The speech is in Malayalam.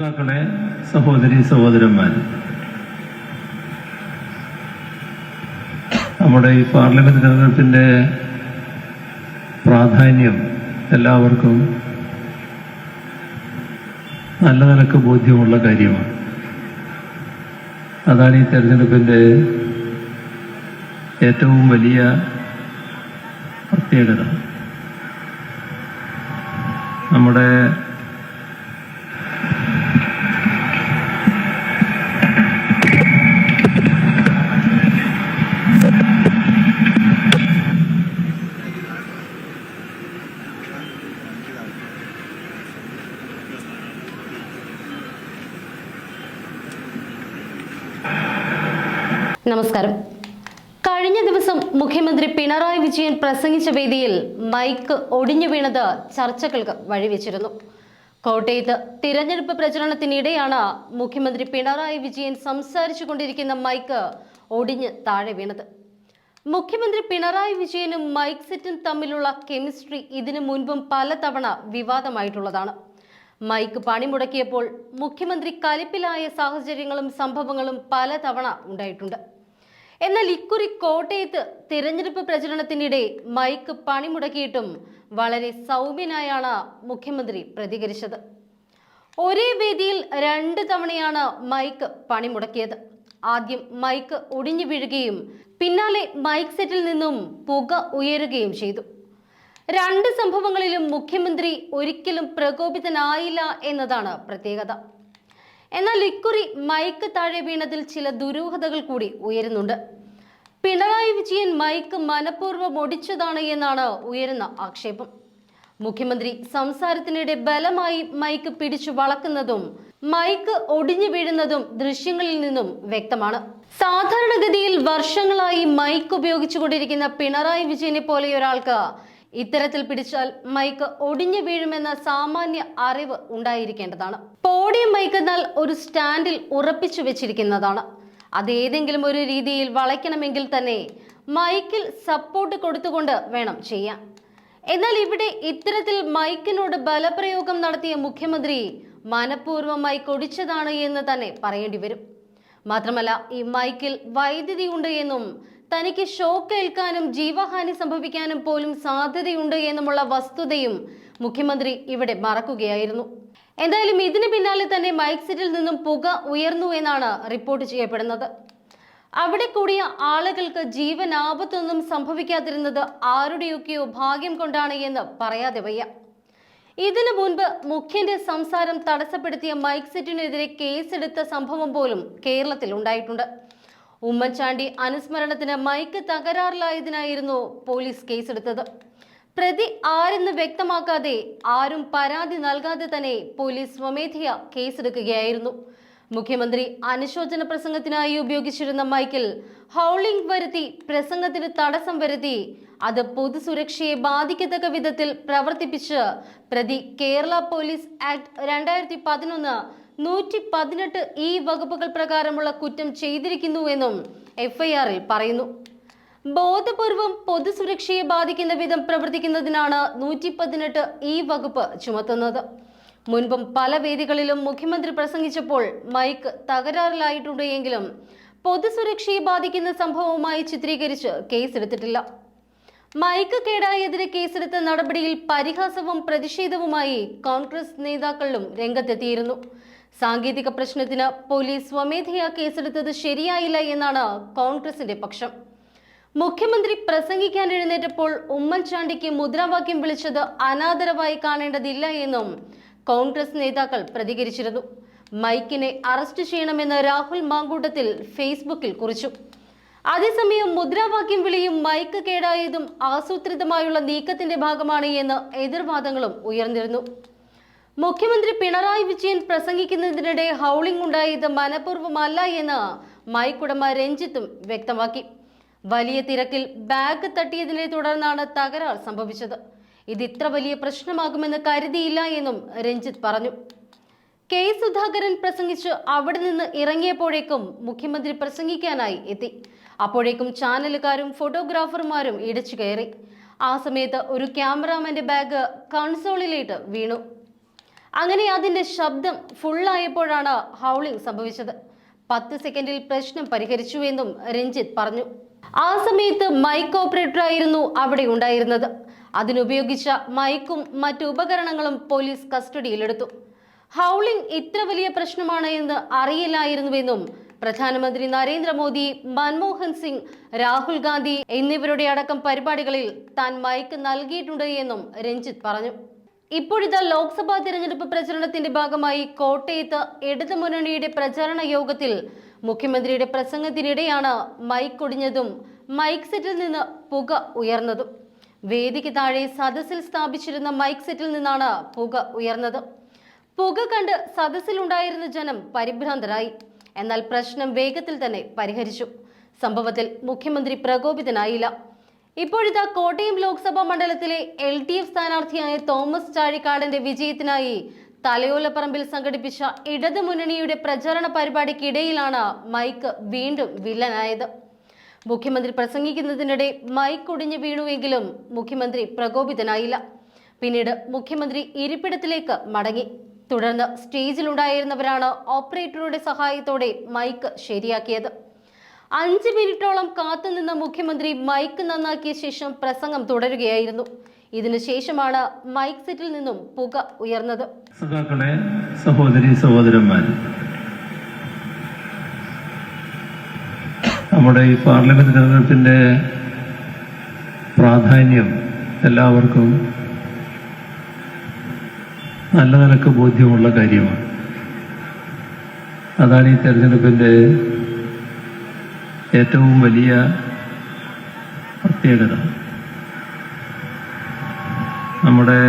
ശ്രോതാക്കളെ സഹോദരി സഹോദരന്മാർ നമ്മുടെ ഈ പാർലമെന്റ് തെരഞ്ഞെടുപ്പിന്റെ പ്രാധാന്യം എല്ലാവർക്കും നല്ല നിലയ്ക്ക് ബോധ്യമുള്ള കാര്യമാണ്. അതാണ് ഈ തെരഞ്ഞെടുപ്പിന്റെ ഏറ്റവും വലിയ പ്രത്യേകത. നമ്മുടെ നമസ്കാരം. കഴിഞ്ഞ ദിവസം മുഖ്യമന്ത്രി പിണറായി വിജയൻ പ്രസംഗിച്ച വേദിയിൽ മൈക്ക് ഒടിഞ്ഞു വീണത് ചർച്ചകൾക്ക് വഴിവെച്ചിരുന്നു. കോട്ടയത്ത് തിരഞ്ഞെടുപ്പ് പ്രചരണത്തിനിടെയാണ് മുഖ്യമന്ത്രി പിണറായി വിജയൻ സംസാരിച്ചു കൊണ്ടിരിക്കുന്ന മൈക്ക് ഒടിഞ്ഞ് താഴെ വീണത്. മുഖ്യമന്ത്രി പിണറായി വിജയനും മൈക്ക് സെറ്റും തമ്മിലുള്ള കെമിസ്ട്രി ഇതിനു മുൻപും പലതവണ വിവാദമായിട്ടുള്ളതാണ്. മൈക്ക് പണിമുടക്കിയപ്പോൾ മുഖ്യമന്ത്രി കലിപ്പിലായ സാഹചര്യങ്ങളും സംഭവങ്ങളും പലതവണ ഉണ്ടായിട്ടുണ്ട്. എന്നാൽ ഇക്കുറി കോട്ടയത്ത് തിരഞ്ഞെടുപ്പ് പ്രചരണത്തിനിടെ മൈക്ക് പണിമുടക്കിയിട്ടും വളരെ സൗമ്യനായാണ് മുഖ്യമന്ത്രി പ്രതികരിച്ചത്. ഒരേ വേദിയിൽ രണ്ട് തവണയാണ് മൈക്ക് പണിമുടക്കിയത്. ആദ്യം മൈക്ക് ഒടിഞ്ഞു വീഴുകയും പിന്നാലെ മൈക്ക് സെറ്റിൽ നിന്നും പുക ഉയരുകയും ചെയ്തു. രണ്ട് സംഭവങ്ങളിലും മുഖ്യമന്ത്രി ഒരിക്കലും പ്രകോപിതനായില്ല എന്നതാണ് പ്രത്യേകത. എന്നാൽ ഇക്കുറി മൈക്ക് താഴെ വീണതിൽ ചില ദുരൂഹതകൾ കൂടി ഉയരുന്നുണ്ട്. പിണറായി വിജയൻ മൈക്ക് മനഃപൂർവം ഒടിച്ചതാണ് എന്നാണ് ഉയരുന്ന ആക്ഷേപം. മുഖ്യമന്ത്രി സംസാരത്തിനിടെ ബലമായി മൈക്ക് പിടിച്ചു വളക്കുന്നതും മൈക്ക് ഒടിഞ്ഞു വീഴുന്നതും ദൃശ്യങ്ങളിൽ നിന്നും വ്യക്തമാണ്. സാധാരണഗതിയിൽ വർഷങ്ങളായി മൈക്ക് ഉപയോഗിച്ചുകൊണ്ടിരിക്കുന്ന പിണറായി വിജയനെ പോലെ ഒരാൾക്ക് ഇത്തരത്തിൽ പിടിച്ചാൽ മൈക്ക് ഒടിഞ്ഞു വീഴുമെന്ന സാമാന്യ അറിവ് ഉണ്ടായിരിക്കേണ്ടതാണ്. പോഡിയം മൈക്ക് എന്നാൽ ഒരു സ്റ്റാൻഡിൽ ഉറപ്പിച്ചു വെച്ചിരിക്കുന്നതാണ്. അത് ഏതെങ്കിലും ഒരു രീതിയിൽ വളയ്ക്കണമെങ്കിൽ തന്നെ മൈക്കിൽ സപ്പോർട്ട് കൊടുത്തുകൊണ്ട് വേണം ചെയ്യാൻ. എന്നാൽ ഇവിടെ ഇത്തരത്തിൽ മൈക്കിനോട് ബലപ്രയോഗം നടത്തിയ മുഖ്യമന്ത്രി മനഃപൂർവം കൊടിച്ചതാണ് എന്ന് തന്നെ പറയേണ്ടി വരും. മാത്രമല്ല ഈ മൈക്കിൽ വൈദ്യുതി ഉണ്ട് എന്നും തനിക്ക് ഷോക്ക് ഏൽക്കാനും ജീവഹാനി സംഭവിക്കാനും പോലും സാധ്യതയുണ്ട് എന്നുമുള്ള വസ്തുതയും മുഖ്യമന്ത്രി ഇവിടെ മറക്കുകയായിരുന്നു. എന്തായാലും ഇതിന് പിന്നാലെ തന്നെ മൈക്ക് സെറ്റിൽ നിന്നും പുക ഉയർന്നു എന്നാണ് റിപ്പോർട്ട് ചെയ്യപ്പെടുന്നത്. അവിടെ കൂടിയ ആളുകൾക്ക് ജീവൻ ആപത്തൊന്നും സംഭവിക്കാതിരുന്നത് ആരുടെയൊക്കെയോ ഭാഗ്യം കൊണ്ടാണ് എന്ന് പറയാതെ വയ്യ. ഇതിനു മുൻപ് മുഖ്യന്റെ സംസാരം തടസ്സപ്പെടുത്തിയ മൈക്ക് സെറ്റിനെതിരെ കേസെടുത്ത സംഭവം പോലും കേരളത്തിൽ ഉണ്ടായിട്ടുണ്ട്. ഉമ്മൻചാണ്ടി അനുസ്മരണത്തിന് മൈക്ക് തകരാറിലായതിനായിരുന്നു പോലീസ് കേസെടുത്തത്. പ്രതി ആരെന്ന് വ്യക്തമാക്കാതെ ആരും പരാതി നൽകാതെ തന്നെ പോലീസ് സ്വമേധയാ കേസെടുക്കുകയായിരുന്നു. മുഖ്യമന്ത്രി അനുശോചന പ്രസംഗത്തിനായി ഉപയോഗിച്ചിരുന്ന മൈക്കിൽ ഹൗളിംഗ് വരുത്തി പ്രസംഗത്തിന് തടസ്സം വരുത്തി അത് പൊതുസുരക്ഷയെ ബാധിക്കത്തക്ക വിധത്തിൽ പ്രവർത്തിപ്പിച്ച് പ്രതി കേരള പോലീസ് ആക്ട് രണ്ടായിരത്തി പതിനൊന്ന് നൂറ്റി പതിനെട്ട് ഈ വകുപ്പുകൾ പ്രകാരമുള്ള കുറ്റം ചെയ്തിരിക്കുന്നുവെന്നും എഫ്ഐആറിൽ പറയുന്നു. ബോധപൂർവം പൊതുസുരക്ഷയെ ബാധിക്കുന്ന വിധം പ്രവർത്തിക്കുന്നതിനാണ് നൂറ്റി പതിനെട്ട് ഈ വകുപ്പ് ചുമത്തുന്നത്. മുൻപും പല വേദികളിലും മുഖ്യമന്ത്രി പ്രസംഗിച്ചപ്പോൾ മൈക്ക് തകരാറിലായിട്ടുണ്ട് എങ്കിലും പൊതുസുരക്ഷയെ ബാധിക്കുന്ന സംഭവവുമായി ചിത്രീകരിച്ച് കേസെടുത്തിട്ടില്ല. മൈക്ക് കേടായതിന് കേസെടുത്ത നടപടിയിൽ പരിഹാസവും പ്രതിഷേധവുമായി കോൺഗ്രസ് നേതാക്കളും രംഗത്തെത്തിയിരുന്നു. സാങ്കേതിക പ്രശ്നത്തിന് പോലീസ് സ്വമേധയാ കേസെടുത്തത് ശരിയായില്ല എന്നാണ് കോൺഗ്രസിന്റെ പക്ഷം. മുഖ്യമന്ത്രി പ്രസംഗിക്കാൻ എഴുന്നേറ്റപ്പോൾ ഉമ്മൻചാണ്ടിക്ക് മുദ്രാവാക്യം വിളിച്ചത് അനാദരവായി കാണേണ്ടതില്ല എന്നും കോൺഗ്രസ് നേതാക്കൾ പ്രതികരിച്ചിരുന്നു. മൈക്കിനെ അറസ്റ്റ് ചെയ്യണമെന്ന് രാഹുൽ മാങ്കൂട്ടത്തിൽ ഫേസ്ബുക്കിൽ കുറിച്ചു. അതേസമയം മുദ്രാവാക്യം വിളിയും മൈക്ക് കേടായതും ആസൂത്രിതമായുള്ള നീക്കത്തിന്റെ ഭാഗമാണ് എന്ന് എതിർവാദങ്ങളും ഉയർന്നിരുന്നു. മുഖ്യമന്ത്രി പിണറായി വിജയൻ പ്രസംഗിക്കുന്നതിനിടെ ഹൗളിംഗ് ഉണ്ടായത് മനഃപൂർവമല്ല എന്ന് മൈക്കുടമ രഞ്ജിത്തും വ്യക്തമാക്കി. വലിയ തിരക്കിൽ ബാഗ് തട്ടിയതിനെ തുടർന്നാണ് തകരാർ സംഭവിച്ചത്. ഇത് ഇത്ര വലിയ പ്രശ്നമാകുമെന്ന് കരുതിയില്ല എന്നും രഞ്ജിത്ത് പറഞ്ഞു. കെ സുധാകരൻ പ്രസംഗിച്ച് അവിടെ നിന്ന് ഇറങ്ങിയപ്പോഴേക്കും മുഖ്യമന്ത്രി പ്രസംഗിക്കാനായി എത്തി. അപ്പോഴേക്കും ചാനലുകാരും ഫോട്ടോഗ്രാഫർമാരും ഇടിച്ചു കയറി. ആ സമയത്ത് ഒരു ക്യാമറാമാന്റെ ബാഗ് കൺസോളിലേട്ട് വീണു. അങ്ങനെ അതിന്റെ ശബ്ദം ഫുള്ളായപ്പോഴാണ് ഹൗളിംഗ് സംഭവിച്ചത്. പത്ത് സെക്കൻഡിൽ പ്രശ്നം പരിഹരിച്ചു എന്നും രഞ്ജിത്ത് പറഞ്ഞു. ആ സമയത്ത് മൈക്ക് ഓപ്പറേറ്റർ ആയിരുന്നു അവിടെ ഉണ്ടായിരുന്നത്. അതിനുപയോഗിച്ച മൈക്കും മറ്റു ഉപകരണങ്ങളും പോലീസ് കസ്റ്റഡിയിലെടുത്തു. ഹൗളിംഗ് ഇത്ര വലിയ പ്രശ്നമാണ് എന്ന് അറിയില്ലായിരുന്നുവെന്നും പ്രധാനമന്ത്രി നരേന്ദ്രമോദി മൻമോഹൻ സിംഗ് രാഹുൽ ഗാന്ധി എന്നിവരുടെ അടക്കം പരിപാടികളിൽ താൻ മയക്ക് നൽകിയിട്ടുണ്ട് എന്നും രഞ്ജിത്ത് പറഞ്ഞു. ഇപ്പോഴത്തെ ലോക്സഭാ തിരഞ്ഞെടുപ്പ് പ്രചരണത്തിന്റെ ഭാഗമായി കോട്ടയത്ത് ഇടതുമുന്നണിയുടെ പ്രചാരണ യോഗത്തിൽ മുഖ്യമന്ത്രിയുടെ പ്രസംഗത്തിനിടെയാണ് മൈക്ക് ഒടിഞ്ഞതും മൈക്ക് സെറ്റിൽ നിന്ന് പുക ഉയർന്നതും. വേദിക്ക് താഴെ സദസ്സിൽ സ്ഥാപിച്ചിരുന്ന മൈക്ക് സെറ്റിൽ നിന്നാണ് പുക ഉയർന്നത്. പുക കണ്ട് സദസ്സിലുണ്ടായിരുന്ന ജനം പരിഭ്രാന്തരായി. എന്നാൽ പ്രശ്നം വേഗത്തിൽ തന്നെ പരിഹരിച്ചു. സംഭവത്തിൽ മുഖ്യമന്ത്രി പ്രകോപിതനായില്ല. ഇപ്പോഴിതാ കോട്ടയം ലോക്സഭാ മണ്ഡലത്തിലെ എൽ ഡി എഫ് സ്ഥാനാർത്ഥിയായ തോമസ് ചാഴിക്കാടന്റെ വിജയത്തിനായി തലയോലപ്പറമ്പിൽ സംഘടിപ്പിച്ച ഇടതുമുന്നണിയുടെ പ്രചാരണ പരിപാടിക്കിടയിലാണ് മൈക്ക് വീണ്ടും വില്ലനായത്. മുഖ്യമന്ത്രി പ്രസംഗിക്കുന്നതിനിടെ മൈക്ക് ഒടിഞ്ഞു വീണുവെങ്കിലും മുഖ്യമന്ത്രി പ്രകോപിതനായില്ല. പിന്നീട് മുഖ്യമന്ത്രി ഇരിപ്പിടത്തിലേക്ക് മടങ്ങി. തുടർന്ന് സ്റ്റേജിലുണ്ടായിരുന്നവരാണ് ഓപ്പറേറ്ററുടെ സഹായത്തോടെ മൈക്ക് ശരിയാക്കിയത്. അഞ്ച് മിനിറ്റോളം കാത്തുനിന്ന മുഖ്യമന്ത്രി മൈക്ക് നന്നാക്കിയ ശേഷം പ്രസംഗം തുടരുകയായിരുന്നു. ഇതിനുശേഷമാണ് മൈക്ക് സെറ്റിൽ നിന്നും പുക ഉയർന്നത്. സഹോദരി സഹോദരന്മാർ നമ്മുടെ ഈ പാർലമെന്റ് തെരഞ്ഞെടുപ്പിന്റെ പ്രാധാന്യം എല്ലാവർക്കും നല്ല നിലയ്ക്ക് ബോധ്യമുള്ള കാര്യമാണ്. അതാണ് ഈ തെരഞ്ഞെടുപ്പിന്റെ ഏറ്റവും വലിയ പ്രത്യേകത. നമ്മുടെ